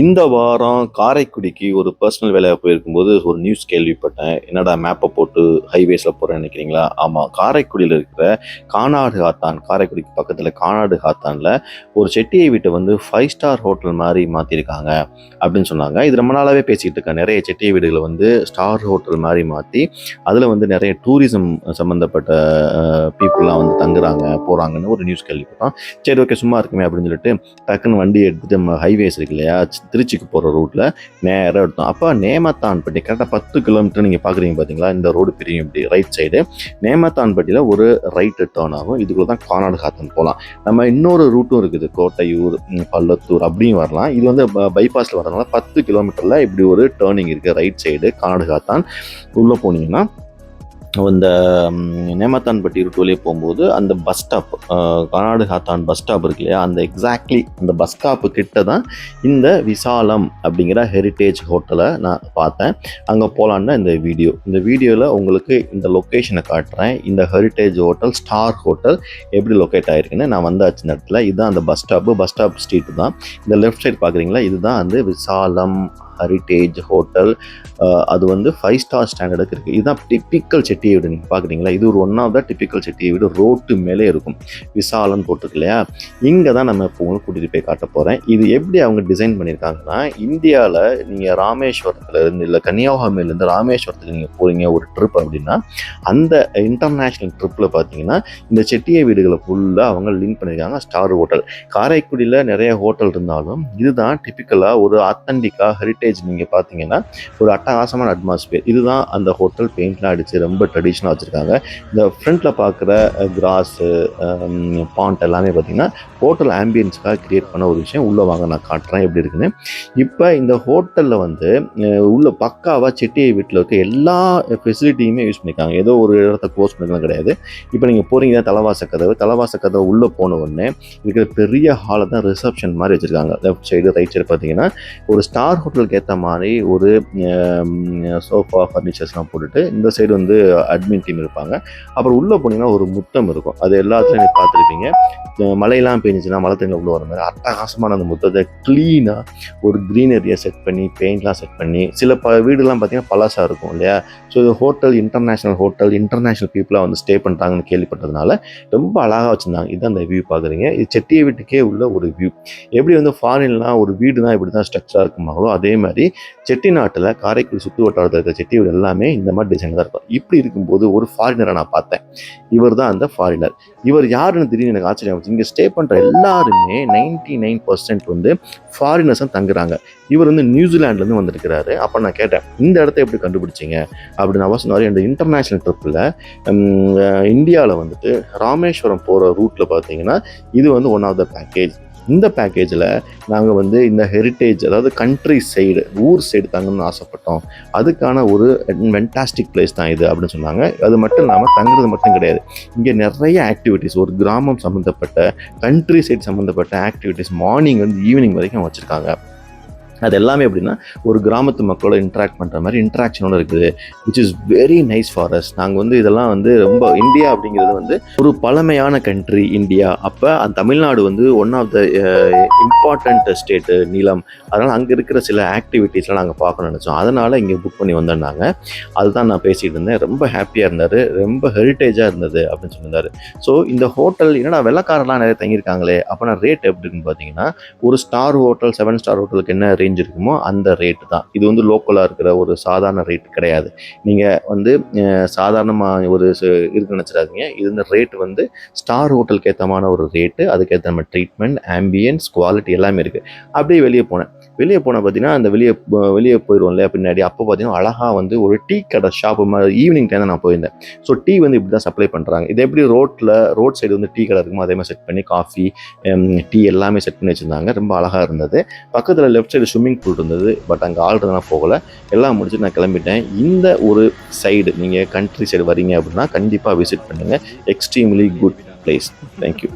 இந்த வாரம் காரைக்குடிக்கு ஒரு பர்சனல் வேலையாக போயிருக்கும்போது ஒரு நியூஸ் கேள்விப்பட்டேன். என்னடா மேப்பை போட்டு ஹைவேஸில் போகிறேன்னு நினைக்கிறீங்களா? ஆமாம் காரைக்குடியில் இருக்கிற கானாடு ஹாத்தான் காரைக்குடிக்கு பக்கத்தில் கானாடு ஹாத்தானில் ஒரு செட்டியை வீட்டை வந்து ஃபைவ் ஸ்டார் ஹோட்டல் மாதிரி மாற்றிருக்காங்க அப்படின்னு சொன்னாங்க. இது ரொம்ப நாளாகவே பேசிகிட்டு இருக்கேன். நிறைய செட்டியை வீடுகளை வந்து ஸ்டார் ஹோட்டல் மாதிரி மாற்றி அதில் வந்து நிறைய டூரிசம் சம்மந்தப்பட்ட பீப்புளெலாம் வந்து தங்குறாங்க போகிறாங்கன்னு ஒரு நியூஸ் கேள்விப்பட்டோம். சரி ஓகே சும்மா இருக்குமே அப்படின்னு சொல்லிட்டு டக்குன்னு வண்டி எடுத்துகிட்டு நம்ம ஹைவேஸ் இருக்கு இல்லையா? திருச்சிக்கு போகிற ரூட்டில் நேராக எடுத்தோம். அப்போ நேமத்தான்பட்டி கரெக்டாக பத்து கிலோமீட்டர் நீங்கள் பார்க்குறீங்க பார்த்தீங்களா இந்த ரோடு பிரியும் இப்படி ரைட் சைடு நேமத்தான்பட்டியில் ஒரு ரைட்டு டேர்ன் ஆகும். இதுக்குள்ள தான் கானாடு காத்தன் போகலாம் நம்ம இன்னொரு ரூட்டும் இருக்குது. கோட்டையூர் பள்ளத்தூர் அப்படியும் வரலாம். இது வந்து பைபாஸில் வரதுனால பத்து கிலோமீட்டரில் இப்படி ஒரு டேர்னிங் இருக்குது ரைட் சைடு கானாடு காத்தான் உள்ளே போனீங்கன்னா இந்த நேமத்தான்பட்டி ரூட் வழியே போகும்போது அந்த bus stop Kanadukathan bus stop இருக்கு இல்லையா அந்த எக்ஸாக்ட்லி அந்த பஸ் ஸ்டாப்பு கிட்ட தான் இந்த விசாலம் அப்படிங்கிற ஹெரிட்டேஜ் ஹோட்டலை நான் பார்த்தேன். அங்கே போகலான்னு இந்த வீடியோ இந்த வீடியோவில் உங்களுக்கு இந்த லொக்கேஷனை காட்டுறேன். இந்த ஹெரிட்டேஜ் ஹோட்டல் ஸ்டார் ஹோட்டல் எப்படி லொக்கேட் ஆயிருக்குன்னு நான் வந்தாச்சு இந்த இடத்துல. இதுதான் அந்த bus stop bus stop street தான். இந்த லெஃப்ட் சைடு பார்க்குறீங்களா? இதுதான் வந்து விசாலம் ஹெரிட்டேஜ் ஹோட்டல் அது வந்து ஃபைவ் ஸ்டார் ஸ்டாண்டர்டுக்கு இருக்குது இதுதான் டிப்பிக்கல் செட்டியை வீடு நீங்கள் பார்க்குறீங்களா? இது ஒரு ஒன் ஆஃப் த டிப்பிக்கல் செட்டியை வீடு ரோட்டு மேலே இருக்கும். விசாலன்னு போட்டிருக்கு இல்லையா இங்கே தான் நம்ம இப்போ உங்களுக்கு கூட்டிகிட்டு போய் காட்ட போகிறேன் இது எப்படி அவங்க டிசைன் பண்ணியிருக்காங்கன்னா இந்தியாவில் நீங்கள் ராமேஸ்வரத்துலேருந்து இல்லை கன்னியாகுமரியிலேருந்து ராமேஸ்வரத்துக்கு நீங்கள் போகிறீங்க ஒரு ட்ரிப் அப்படின்னா அந்த இன்டர்நேஷ்னல் ட்ரிப்பில் பார்த்தீங்கன்னா இந்த செட்டிய வீடுகளை ஃபுல்லாக அவங்க லிங்க் பண்ணியிருக்காங்க ஸ்டார் ஹோட்டல் காரைக்குடியில் நிறைய ஹோட்டல் இருந்தாலும் இதுதான் டிப்பிக்கலாக ஒரு ஆத்தன்டிக்காக ஹெரிட்டேஜ் நீங்கள் பார்த்தீங்கன்னா ஒரு அட்டகாசமான அட்மாஸ்பியர் இதுதான் அந்த ஹோட்டல் பெயிண்ட்லாம் அடித்து ரொம்ப ட்ரெடிஷ்னலாக வச்சுருக்காங்க. இந்த ஃப்ரண்ட்டில் பார்க்குற கிராஸு பாண்ட் எல்லாமே பார்த்தீங்கன்னா ஹோட்டல் ஆம்பியன்ஸ்க்காக க்ரியேட் பண்ண ஒரு விஷயம். உள்ளே வாங்க நான் காட்டுறேன் எப்படி இருக்குன்னு. இப்போ இந்த ஹோட்டலில் வந்து உள்ள பக்காவாக செட்டியை வீட்டில் இருக்க எல்லா ஃபெசிலிட்டியுமே யூஸ் பண்ணியிருக்காங்க ஏதோ ஒரு இடத்த க்ளோஸ் பண்ணிக்கலாம் கிடையாது. இப்போ நீங்கள் போகிறீங்க தலைவாச கதவு. தலைவாச கதவு உள்ளே போன உடனே இருக்கிற பெரிய ஹாலை தான் ரிசப்ஷன் மாதிரி வச்சுருக்காங்க. லெஃப்ட் சைடு ரைட் சைடு பார்த்தீங்கன்னா ஒரு ஸ்டார் ஹோட்டலுக்கு ஏற்ற மாதிரி ஒரு சோஃபா ஃபர்னிச்சர்ஸ்லாம் போட்டுட்டு இந்த சைடு வந்து அட்மின் டீம் இருப்பாங்க. அப்புறம் உள்ளே போனீங்கன்னா ஒரு முத்தம் இருக்கும். அது எல்லாத்துலையும் நீங்கள் பார்த்துருப்பீங்க. மழையெல்லாம் பெஞ்சிச்சுன்னா மழை தண்ணி உள்ள வர மாதிரி அட்டகாசமான அந்த முத்தத்தை க்ளீனாக ஒரு க்ரீனரியை செட் பண்ணி பெயிண்ட்லாம் செட் பண்ணி சில ப வீடுலாம் பார்த்தீங்கன்னா பழசாக இருக்கும் இல்லையா? ஸோ இது ஹோட்டல் இன்டர்நேஷ்னல் ஹோட்டல் இன்டர்நேஷ்னல் பீப்புளாக வந்து ஸ்டே பண்ணுறாங்கன்னு கேள்விப்பட்டதுனால ரொம்ப அழகாக வச்சுருந்தாங்க. இதுதான் அந்த வியூ பார்க்குறீங்க இது செட்டிய வீட்டுக்கே உள்ள ஒரு வியூ எப்படி வந்து ஃபாரின்லாம் ஒரு வீடுனா இப்படி தான் ஸ்ட்ரக்சராக இருக்குமாங்களோ அதே மாதிரி செட்டி நாட்டில் காரைக்குடி சுற்று வட்டாரத்தில் இருக்கிற செட்டி வீடு எல்லாமே இந்த மாதிரி டிசைன் தான் இருக்கும். இப்படி இருக்கும்போது ஒரு ஃபாரினரை நான் பார்த்தேன். இவர் தான் அந்த ஃபாரினர் இவர் யாருன்னு திடீர்னு எனக்கு ஆச்சரியம் இங்கே ஸ்டே பண்ணுற எல்லாருமே நைன்டி நைன் பர்சன்ட் வந்து ஃபாரினர்ஸ் தான் தங்குறாங்க. இவர் வந்து நியூசிலாண்ட்லேருந்து வந்திருக்கிறாரு. அப்போ நான் கேட்டேன் இந்த இடத்த எப்படி கண்டுபிடிச்சிங்க? அப்படின்னு அவர் சொன்னார் இந்த இன்டர்நேஷ்னல் ட்ரிப்பில் இந்தியாவில் வந்துட்டு ராமேஸ்வரம் போகிற ரூட்டில் பார்த்தீங்கன்னா இது வந்து ஒன் ஆஃப் த பேக்கேஜ் இந்த பேக்கேஜில் நாங்கள் வந்து இந்த ஹெரிட்டேஜ் அதாவது கண்ட்ரி சைடு ஊர் சைடு தங்கணும்னு ஆசைப்பட்டோம். அதுக்கான ஒரு மென்டாஸ்டிக் பிளேஸ் தான் இது அப்படின்னு சொன்னாங்க. அது மட்டும் இல்லாமல் தங்குறது மட்டும் கிடையாது. இங்கே நிறைய ஆக்டிவிட்டீஸ் ஒரு கிராமம் சம்மந்தப்பட்ட கண்ட்ரி சைடு சம்மந்தப்பட்ட ஆக்டிவிட்டீஸ் மார்னிங் வந்து ஈவினிங் வரைக்கும் வச்சுருக்காங்க. அது எல்லாமே எப்படின்னா ஒரு கிராமத்து மக்களோட இன்ட்ராக்ட் பண்ணுற மாதிரி இன்ட்ராக்ஷனோட இருக்குது. Which is very nice for us நாங்கள் வந்து இதெல்லாம் வந்து ரொம்ப இந்தியா அப்படிங்கிறது வந்து ஒரு பழமையான கண்ட்ரி இந்தியா அப்போ அந்த தமிழ்நாடு வந்து one of the important state நீளம் அதனால் அங்கே இருக்கிற சில ஆக்டிவிட்டீஸ்லாம் நாங்கள் பார்க்கணும்னு நினச்சோம். அதனால் இங்கே புக் பண்ணி வந்திருந்தாங்க. அதுதான் நான் பேசிகிட்டு இருந்தேன். ரொம்ப ஹாப்பியாக இருந்தார். ரொம்ப ஹெரிட்டேஜாக இருந்தது அப்படின்னு சொல்லியிருந்தார். ஸோ இந்த ஹோட்டல் என்னடா வெள்ளக்காரெல்லாம் நிறைய தங்கியிருக்காங்களே. அப்போ நான் ரேட் எப்படி இருக்குன்னு பார்த்தீங்கன்னா ஒரு ஸ்டார் ஹோட்டல் செவன் ஸ்டார் ஹோட்டலுக்கு என்ன ரேஞ்ச் இருக்குமோ அந்த ரேட்டு தான். இது வந்து லோக்கலாக இருக்கிற ஒரு சாதாரண ரேட் கிடையாது. நீங்கள் வந்து சாதாரணமாக ஒரு இருக்கு நினச்சிடாதீங்க. இது இந்த ரேட் வந்து ஸ்டார் ஹோட்டலுக்கு ஏற்றமான ஒரு ரேட்டு அதுக்கேற்ற நம்ம ட்ரீட்மெண்ட் ஆம்பியன்ஸ் குவாலிட்டி எல்லாமே இருக்குது அப்படியே வெளியே போனேன். வெளியே போனால் பார்த்தீங்கன்னா அந்த வெளியே வெளியே போயிடுவோம் இல்லையா பின்னாடி. அப்போ பார்த்தீங்கன்னா அழகாக வந்து ஒரு டீ கடை ஷாப்பு மாதிரி ஈவினிங் டைம் நான் போயிருந்தேன். ஸோ டீ வந்து இப்படி தான் சப்ளை பண்ணுறாங்க இது எப்படி ரோட்டில் ரோட் சைடு வந்து டீ கடை இருக்குமோ அதே மாதிரி செட் பண்ணி காஃபி டீ எல்லாமே செட் பண்ணி வச்சுருந்தாங்க. ரொம்ப அழகாக இருந்தது. பக்கத்தில் லெஃப்ட் சைடு ஸ்விம்மிங் பூல் இருந்தது. பட் அங்கே ஆள் நான் போகலை. எல்லாம் முடிச்சு நான் கிளம்பிட்டேன். இந்த ஒரு சைடு நீங்கள் கண்ட்ரி சைடு வரீங்க அப்படின்னா கண்டிப்பாக விசிட் பண்ணுங்கள் எக்ஸ்ட்ரீம்லி குட் பிளேஸ் தேங்க்யூ